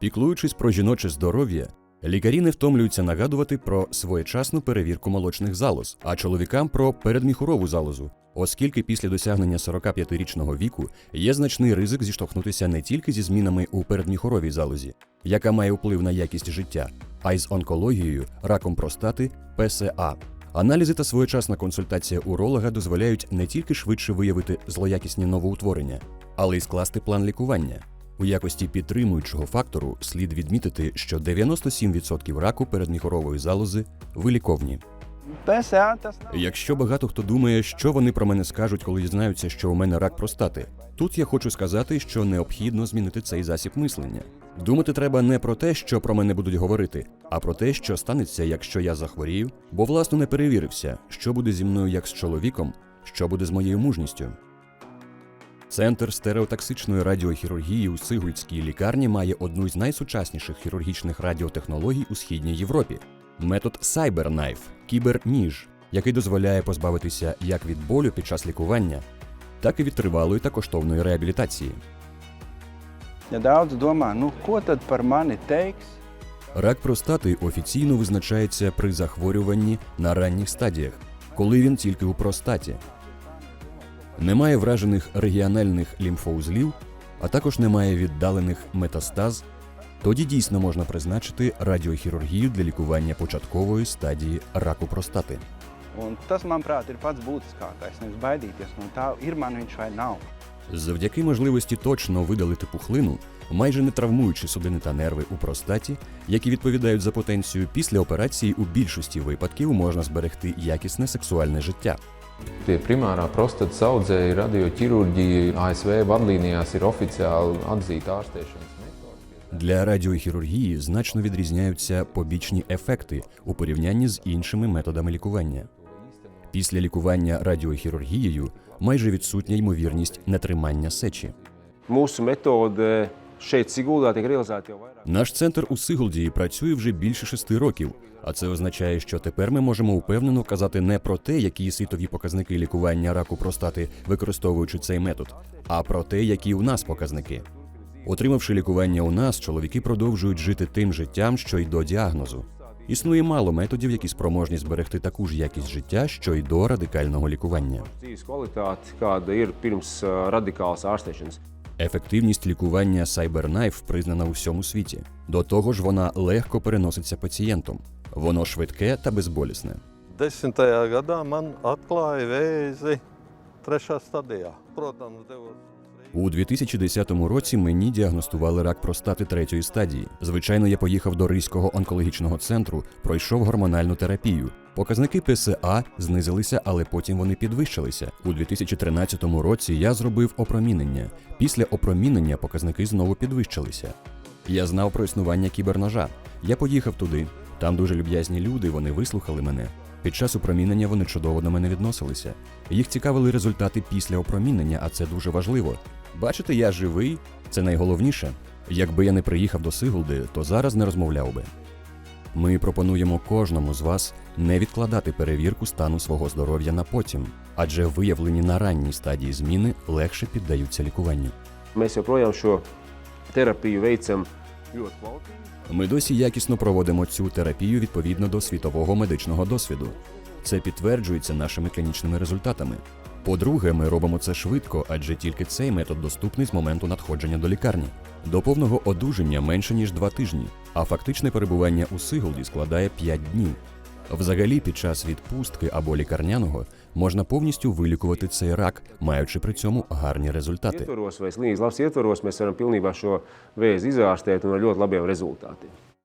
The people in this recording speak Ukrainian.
Піклуючись про жіноче здоров'я, лікарі не втомлюються нагадувати про своєчасну перевірку молочних залоз, а чоловікам про передміхурову залозу, оскільки після досягнення 45-річного віку є значний ризик зіштовхнутися не тільки зі змінами у передміхуровій залозі, яка має вплив на якість життя, а й з онкологією, раком простати, ПСА. Аналізи та своєчасна консультація уролога дозволяють не тільки швидше виявити злоякісні новоутворення, але й скласти план лікування. У якості підтримуючого фактору слід відмітити, що 97% раку передміхорової залози виліковні. Якщо багато хто думає, що вони про мене скажуть, коли дізнаються, що у мене рак простати, тут я хочу сказати, що необхідно змінити цей засіб мислення. Думати треба не про те, що про мене будуть говорити, а про те, що станеться, якщо я захворію, бо власно не перевірився, що буде зі мною як з чоловіком, що буде з моєю мужністю. Центр стереотаксичної радіохірургії у Сигульській лікарні має одну з найсучасніших хірургічних радіотехнологій у східній Європі метод CyberKnife – кіберніж, який дозволяє позбавитися як від болю під час лікування, так і від тривалої та коштовної реабілітації. Teiks? Рак простати офіційно визначається при захворюванні на ранніх стадіях, коли він тільки у простаті. Немає вражених регіональних лімфоузлів, а також немає віддалених метастаз. Тоді дійсно можна призначити радіохірургію для лікування початкової стадії раку простати. Un tas, manuprāt, ir pats būtiskākais. Nevis baidīties no tā, ir man viņš vai nav. Завдяки можливості точно видалити пухлину, майже не травмуючи судини та нерви у простаті, які відповідають за потенцію, після операції у більшості випадків можна зберегти якісне сексуальне життя. Pie primārā prostatas audzēja radioķirurģija ASV vadlīnijās ir oficiāli atzīta ārstēšanas. Для радіохірургії значно відрізняються побічні ефекти у порівнянні з іншими методами лікування. Після лікування радіохірургією майже відсутня ймовірність нетримання сечі. Mūsu metode Наш центр у Сигулді працює вже більше шести років, а це означає, що тепер ми можемо упевнено казати не про те, які світові показники лікування раку простати, використовуючи цей метод, а про те, які у нас показники. Отримавши лікування у нас, чоловіки продовжують жити тим життям, що й до діагнозу. Існує мало методів, які спроможні зберегти таку ж якість життя, що й до радикального лікування. Ефективність лікування CyberKnife признана у всьому світі. До того ж, вона легко переноситься пацієнтом. Воно швидке та безболісне. Gadā man atklāja vēzi trešā stadijā. Protams, devos. У 2010 році мені діагностували рак простати третьої стадії. Звичайно, я поїхав до Ризького онкологічного центру, пройшов гормональну терапію. Показники ПСА знизилися, але потім вони підвищилися. У 2013 році я зробив опромінення. Після опромінення показники знову підвищилися. Я знав про існування кіберножа. Я поїхав туди. Там дуже люб'язні люди, вони вислухали мене. Під час опромінення вони чудово до мене відносилися. Їх цікавили результати після опромінення, а це дуже важливо. Бачите, я живий, це найголовніше. Якби я не приїхав до Сигулди, то зараз не розмовляв би. Ми пропонуємо кожному з вас не відкладати перевірку стану свого здоров'я на потім, адже виявлені на ранній стадії зміни легше піддаються лікуванню. Šo terapiju veicam ļoti kvalitīvi. Ми досі якісно проводимо цю терапію відповідно до світового медичного досвіду. Це підтверджується нашими клінічними результатами. По-друге, ми робимо це швидко, адже тільки цей метод доступний з моменту надходження до лікарні. До повного одужання менше ніж два тижні, а фактичне перебування у Сигулді складає 5 днів. Взагалі, під час відпустки або лікарняного можна повністю вилікувати цей рак, маючи при цьому гарні результати. Ietvaros vai slimības labs ietvaros, mēs varam pilnībā šo vēzi izārstēt.